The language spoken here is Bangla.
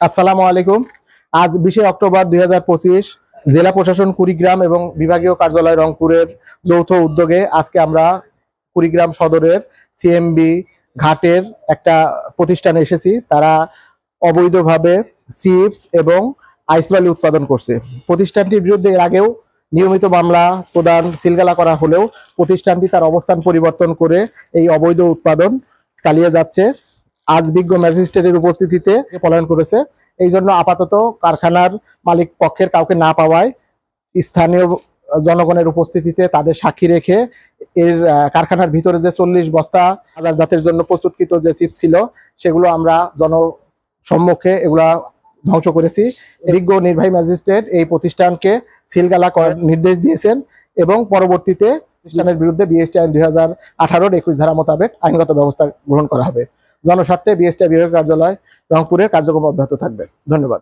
আসসালামু আলাইকুম। আজ বিশে অক্টোবর দুই হাজার পঁচিশ, জেলা প্রশাসন কুড়িগ্রাম এবং বিভাগীয় কার্যালয় রংপুরের যৌথ উদ্যোগে আজকে আমরা কুড়িগ্রাম সদরের সিএমবি ঘাটের একটা প্রতিষ্ঠানে এসেছি। তারা অবৈধভাবে চিপস এবং আইসবালি উৎপাদন করছে। প্রতিষ্ঠানটির বিরুদ্ধে এর আগেও নিয়মিত মামলা প্রদান, সিলগালা করা হলেও প্রতিষ্ঠানটি তার অবস্থান পরিবর্তন করে এই অবৈধ উৎপাদন চালিয়ে যাচ্ছে। আজ বিজ্ঞ ম্যাজিস্ট্রেটের উপস্থিতিতে পলায়ন করেছে। এই জন্য আপাতত কারখানার মালিক পক্ষের কাউকে না পাওয়ায় স্থানীয় জনগণের উপস্থিতিতে তাদের সাক্ষী রেখে এর কারখানার ভিতরে যে চল্লিশ বস্তা বাজার জাতের জন্য প্রস্তুতকৃত যে চিপস ছিল, সেগুলো আমরা জনসম্মুখে এগুলা ধ্বংস করেছি। বিজ্ঞ নির্বাহী ম্যাজিস্ট্রেট এই প্রতিষ্ঠানকে সিলগালা করার নির্দেশ দিয়েছেন এবং পরবর্তীতে প্রতিষ্ঠানের বিরুদ্ধে বিএসটি আইন দুই হাজার আঠারোর একুশ ধারা মোতাবেক আইনগত ব্যবস্থা গ্রহণ করা হবে। জনস্বার্থে বিএসটি বিভাগের কার্যালয় রংপুরের কার্যক্রম অব্যাহত থাকবে। ধন্যবাদ।